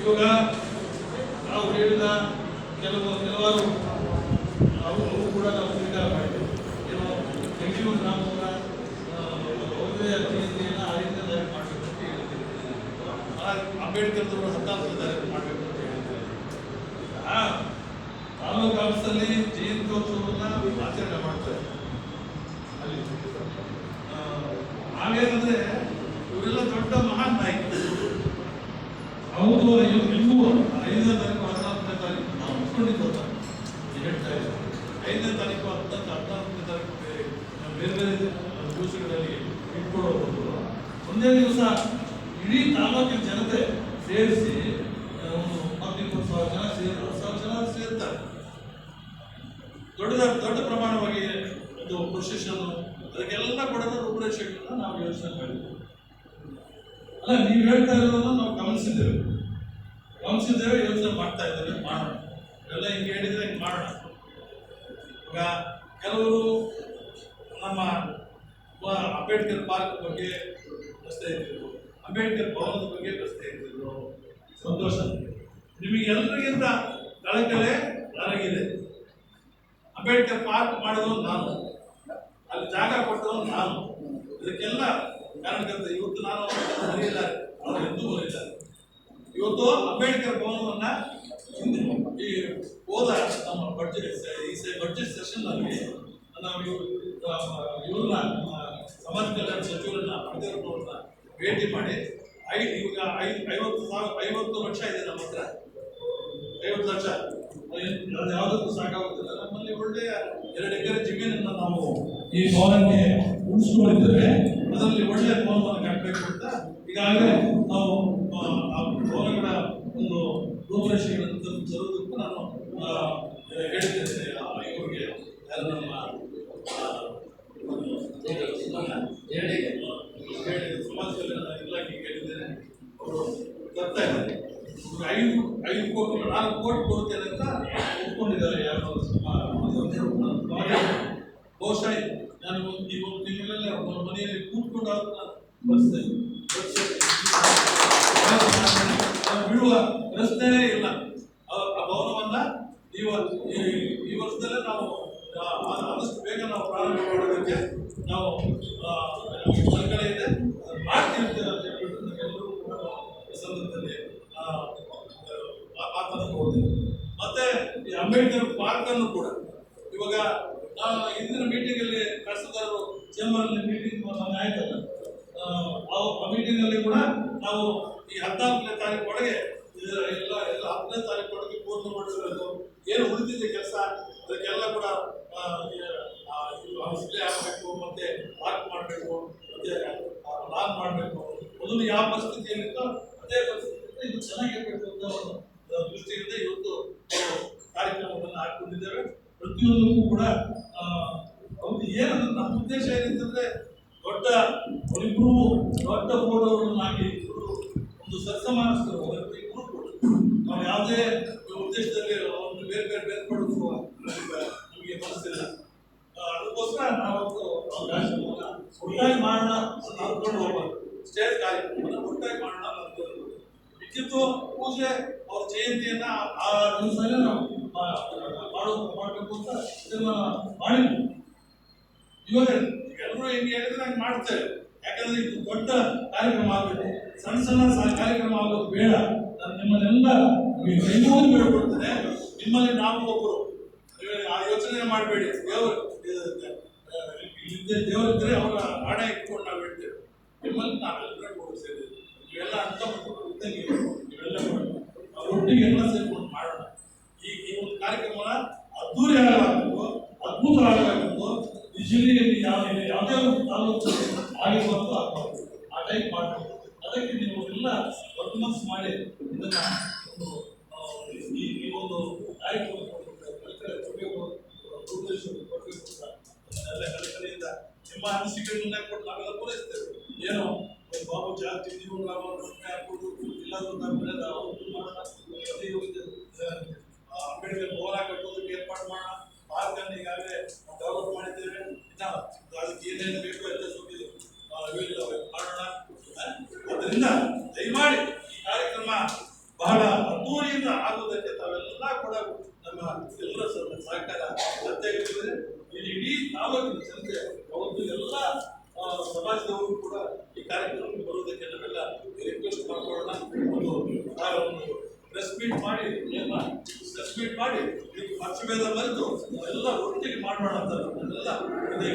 ಇವಾಗ ನಾವು ಹೇಳಿದ ಕೆಲವು ಕೆಲವಾರು ಅವರು ಅವು ಕೂಡ ನಾವು ಸ್ವೀಕಾರ ಮಾಡಿದ್ದೇವೆ ಬೆಂಗಳೂರು ಗ್ರಾಮದ ಯಾವುದೇ ಜಯಂತಿಯನ್ನು ಆ ರೀತಿ ತಯಾರು ಮಾಡಬೇಕು ಅಂತ ಹೇಳ್ತೀವಿ ಅಂಬೇಡ್ಕರ್ ಹತ್ತಾರು ತಯಾರು ಮಾಡಬೇಕು ಅಂತ ಹೇಳ್ತೀವಿ ಆ ತಾಲೂಕು ಆಫೀಸಲ್ಲಿ ಜಯಂತ್ಯೋತ್ಸವವನ್ನು ಆಚರಣೆ ಮಾಡ್ತಾರೆ. ಅಲ್ಲಿ ನಾವೇನಂದ್ರೆ ಇವರೆಲ್ಲ ದೊಡ್ಡ ಮಹಾನ್ ನಾಯಕರು. ಹೌದು ಎಲ್ಲೂ ಐದನೇ ತಾರೀಕು ಹದಿನಾಲ್ಕನೇ ತಾರೀಕು. ನಾವು ಹೇಳ್ತಾ ಇದ್ದೀವಿ ಐದನೇ ತಾರೀಕು ಹದಿನಾಲ್ಕು ಹದಿನಾಲ್ಕನೇ ತಾರೀಕು ಬೇರೆ. ಬೇರೆ ದಿವಸಗಳಲ್ಲಿ ಇಟ್ಕೊಳ್ಳೋದು ಒಂದೇ. ದಿವಸ ಇಡೀ ತಾಲೂಕಿನ ಜನತೆ ಸೇರಿಸಿ ಒಂದು ಹತ್ತು ಇಪ್ಪತ್ತು ಸಾವಿರ ಜನ ಸೇರಿ, ಹತ್ತು ಸಾವಿರ ಜನ ಸೇರ್ತಾರೆ. ದೊಡ್ಡದ ದೊಡ್ಡ ಪ್ರಮಾಣವಾಗಿ ಒಂದು ಪ್ರೊಸೆಷನ್ ಅದಕ್ಕೆಲ್ಲ ಕೂಡ ರೂಪರೇಷೆಗಳನ್ನ ನಾವು ಯೋಚನೆ ಮಾಡಿದ್ದೀವಿ ಅಲ್ಲ, ನೀವು ಹೇಳ್ತಾ ಇರೋದನ್ನ ನಾವು ಗಮನಿಸಿದ್ದೇವೆ. ಗಮನಿಸಿದ್ದೇವೆ ಯೋಚನೆ ಮಾಡ್ತಾ ಇದ್ದೇವೆ ಮಾಡೋಣ. ಎಲ್ಲ ಹಿಂಗೆ ಹೇಳಿದರೆ ಹಿಂಗೆ ಮಾಡೋಣ. ಈಗ ಕೆಲವರು ನಮ್ಮ ಅಂಬೇಡ್ಕರ್ ಪಾರ್ಕ್ ಬಗ್ಗೆ ಪ್ರಶ್ನೆ ಇದ್ದಿದ್ರು. ಅಂಬೇಡ್ಕರ್ ಭವನದ ಬಗ್ಗೆ ಪ್ರಶ್ನೆ ಇದ್ದಿದ್ರು. ಸಂತೋಷ. ನಿಮಗೆ ಎಲ್ಲರಿಗಿಂತ ಕಳಕಳೆ ನನಗಿದೆ. ಅಂಬೇಡ್ಕರ್ ಪಾರ್ಕ್ ಮಾಡಿದವನು ನಾನು. ಅಲ್ಲಿ ಜಾಗ ಕೊಟ್ಟವನು ನಾನು. ಇದಕ್ಕೆಲ್ಲ ಕಾರಣಕರ್ತ ಇವತ್ತು ನಾನು ಅವರು ಎಂದೂ ಮರೆಯಿದ್ದಾರೆ ಇವತ್ತು ಅಂಬೇಡ್ಕರ್ ಭವನವನ್ನ ಈ ಹೋದ ನಮ್ಮ ಬಡ್ಜೆಟ್ ಈ ಬಡ್ಜೆಟ್ ಸೆಷನ್ ಅಲ್ಲಿ ನಾವು ಇವ್ರನ್ನ ಸಮಾಜ ಕಲ್ಯಾಣ ಸಚಿವರನ್ನ ಪಡೆದಿರೋರನ್ನ ಭೇಟಿ ಮಾಡಿ ಐದು ಇವಾಗ ಐವತ್ತು ಸಾವಿರ, ಐವತ್ತು ಲಕ್ಷ ಇದೆ ನಮ್ಮ ಹತ್ರ. ಐವತ್ತು ಲಕ್ಷ. ಅದು ಯಾವುದಕ್ಕೂ ಸಾಕಾಗುತ್ತಿಲ್ಲ ನಮ್ಮಲ್ಲಿ ಒಳ್ಳೆಯ ಎರಡು ಎಕರೆ ಜಮೀನನ್ನು ನಾವು ಈ ಭವನಕ್ಕೆ ಉಳಿಸ್ಕೊಂಡಿದ್ದೇವೆ. ಅದರಲ್ಲಿ ಒಳ್ಳೆಯ ಭವನವನ್ನು ಕಟ್ಟಬೇಕು ಅಂತ ಈಗಾಗಲೇ ನಾವು ಆ, ಆ ಭವನಗಳ ಒಂದು ರೂಪರೇಷೆಗಳನ್ನು ತಂದು ತರುವುದಕ್ಕೂ ನಾನು ಆ, ಹೇಳಿದ್ದೇನೆ ಆ, ಇವರಿಗೆ ಯಾರು ನಮ್ಮ ಆ, ಹೇಳಿಕೆ ಹೇಳಿಕೆ ಸಮಾಜ ಕಲ್ಯಾಣ ಇಲಾಖೆಗೆ ಹೇಳಿದ್ದೇನೆ ಅವರು ತರ್ತಾ ಇದ್ದಾರೆ ಐದು ಐದು ಕೋಟಿ, ನಾಲ್ಕು ಕೋಟಿ ಕೊಡ್ತೇನೆ ಅಂತ ಒಪ್ಕೊಂಡಿದ್ದಾರೆ ಯಾರು ಬಹುಶಃ ನಾನು ಈ ಒಂದು ತಿಂಗಳಲ್ಲೇ ಅವರ ಮನೆಯಲ್ಲಿ ಕೂತ್ಕೊಂಡು ಅದನ್ನ ಬರ್ತೇನೆ ಬಿಡುವ ರಸ್ತೆನೇ ಇಲ್ಲ. ಆ ಭವನವನ್ನ ಈ ಈ- ವರ್ಷದಲ್ಲೇ ನಾವು ಆದಷ್ಟು ಬೇಗ ನಾವು ಪ್ರಾರಂಭ ಮಾಡೋದಕ್ಕೆ ನಾವು ಸರ್ಕಾರ ಇದೆ. ಅದನ್ನ ಅಂಬೇಡ್ಕರ್ ಪಾರ್ಕ್ ಅನ್ನು ಕೂಡ. ಇವಾಗ ಇಂದಿನ ಮೀಟಿಂಗ್ ಅಲ್ಲಿ ಕಳಿಸಿದವರು ಚೇಂಬರ್ ಮೀಟಿಂಗ್ ಆಯ್ತಲ್ಲ? ಆ, ಮೀಟಿಂಗ್ ಅಲ್ಲಿ ಕೂಡ ನಾವು ಈ ಹದಿನಾಲ್ಕನೇ ತಾರೀಕು ಒಳಗೆ ಎಲ್ಲ ಎಲ್ಲ ಹತ್ತನೇ ತಾರೀಕು ಒಳಗೆ ಪೂರ್ಣ ಮಾಡಿಸಬೇಕು ಏನು ಉಳಿದಿದೆ ಕೆಲಸ? ಅದಕ್ಕೆಲ್ಲ ಕೂಡ ಡಿಸ್ಪ್ಲೇ ಆಗಬೇಕು ಮತ್ತೆ ಪಾರ್ಕ್ ಮಾಡಬೇಕು ಮತ್ತೆ ಲಾನ್ ಮಾಡಬೇಕು. ಮೊದಲು ಯಾವ ಪರಿಸ್ಥಿತಿಯಲ್ಲಿತ್ತೋ ಅದೇ ಪರಿಸ್ಥಿತಿಯಿಂದ ಇದು ಚೆನ್ನಾಗಿರ್ಬೇಕು ಅಂತ ಒಂದು ಆ, ದೃಷ್ಟಿಯಿಂದ ಇವತ್ತು ನಾವು ಕಾರ್ಯಕ್ರಮವನ್ನು ಹಾಕೊಂಡಿದ್ದೇವೆ ಪ್ರತಿಯೊಂದಕ್ಕೂ ಕೂಡ ಅವ್ರು ಏನು ನಮ್ಮ ಉದ್ದೇಶ ಏನಿತ್ತಂದ್ರೆ, ದೊಡ್ಡ ಅವರಿಬ್ರು ದೊಡ್ಡ ಫೋಟೋಗಳನ್ನು ಹಾಕಿ ಒಂದು ಸತ್ಸಮಾನಸ್ಥರು ಕೂಡ. ನಾವು ಯಾವುದೇ ಉದ್ದೇಶದಲ್ಲಿ ಒಂದು ಬೇರೆ ಬೇರೆ ಬೇರೆ ಪಡೋದು ನಮಗೆ ಮನಸ್ಸಿಲ್ಲ ಅದಕ್ಕೋಸ್ಕರ ನಾವು ಒಟ್ಟಾಗಿ ಮಾಡೋಣ ಹಾಕೊಂಡು ಹೋಗ್ಬಾರ್ದು ಸ್ಟೇಜ್ ಕಾರ್ಯಕ್ರಮವನ್ನು ಒಟ್ಟಾಗಿ ಮಾಡೋಣ ಅಂತ ವಿದ್ಯುತ್ತು ಪೂಜೆ ಅವ್ರ ಜಯಂತಿಯನ್ನ ಆ ದಿವಸನೇ ನಾವು ಮಾ- ಮಾಡೋ ಮಾಡಬೇಕು ಅಂತ ಇದನ್ನ ಮಾಡಿದ್ವಿ ಇವಾಗ ಎಲ್ಲರೂ ಹೆಂಗೆ ಹೇಳಿದ್ರೆ ಹಂಗೆ ಮಾಡ್ತೇವೆ ಯಾಕಂದ್ರೆ ಇದು ದೊಡ್ಡ ಕಾರ್ಯಕ್ರಮ ಆಗಬೇಕು. ಸಣ್ಣ ಸಣ್ಣ ಕಾರ್ಯಕ್ರಮ ಆಗೋದು ಬೇಡ. ನಾನು ನಿಮ್ಮನ್ನೆಲ್ಲ ಕೈಮೂಡಿ ಬೇಡ್ಕೊಡ್ತೇನೆ ನಿಮ್ಮಲ್ಲಿ ನಾವು ಒಬ್ಬರು ಆ ಯೋಚನೆ ಮಾಡಬೇಡಿ. ದೇವರು ಇಲ್ಲಿದ್ದೇ ದೇವರಿದ್ರೆ ಅವರ ಹಣ ಇಟ್ಕೊಂಡು ನಾವು ಹೇಳ್ತೇವೆ ನಿಮ್ಮಲ್ಲಿ ನಾವೆಲ್ಲರೂ ಕೂಡ ಸೇರಿ ಇವೆಲ್ಲ ಅಂತ ಇದ್ದಂಗೆ ಇವೆಲ್ಲ ಮಾಡಿ ನಾವು ಒಟ್ಟಿಗೆ ಎಲ್ಲ ಸೇರ್ಕೊಂಡು ಮಾಡೋಣ ಈ ಈ ಒಂದು ಕಾರ್ಯಕ್ರಮನ ಅದ್ದೂರಿ ಆಗಬೇಕು ಅದ್ಭುತ ಆಗಬೇಕು ಈ ಜಿಲ್ಲೆಯಲ್ಲಿ ಯಾವ ಯಾವುದೇ ಒಂದು ತಾಲೂಕು ಆಗಿರುವಂತೂ ಆಗಬಾರ್ದು ಆ ಟೈಪ್ ಮಾಡಬೇಕು. ಅದಕ್ಕೆ ನೀವು ಎಲ್ಲ ವರ್ಕ್ ಮನಸ್ಸು ಮಾಡಿ ಇದನ್ನ ಈ ಒಂದು ಕಾರ್ಯಕ್ರಮ ನಿಮ್ಮ ಅನಿಸಿಕೆಗಳನ್ನ ಕೊಟ್ಟು ನಾವೆಲ್ಲ ಪೂರೈಸ್ತೇವೆ. ಏನೋ ಬಾಬು ಜಾತಿ ನೀವು ನಾವು ಆಗ್ಬೋದು ಮೇಲೆ ನಾವು ಡೆವಲಪ್ ಮಾಡಿದ್ದೇವೆ ಅದಕ್ಕೆ ಮಾಡೋಣ ಅದರಿಂದ ದಯಮಾಡಿ ಈ ಕಾರ್ಯಕ್ರಮ ಬಹಳ ಅದ್ದೂರಿಯಿಂದ ಆಗುವುದಕ್ಕೆ ತಾವೆಲ್ಲ ಕೂಡ ನಮ್ಮ ಎಲ್ಲ ಸಹಕಾರ ಅತ್ಯಗತ್ಯವಿದೆ. ಇಡೀ ತಾಲೂಕಿನ ಜನತೆ, ಅವತ್ತು ಎಲ್ಲ ಸಮಾಜದವರು ಕೂಡ ಈ ಕಾರ್ಯಕ್ರಮ ಮೀಟ್ ಮಾಡಿ ಈ ಪಕ್ಷಭೇದ ಬಂದು ಎಲ್ಲ ಒಟ್ಟಿಗೆ ಮಾಡೋಣ ಅಂತ ಎಲ್ಲ ಇದೇ.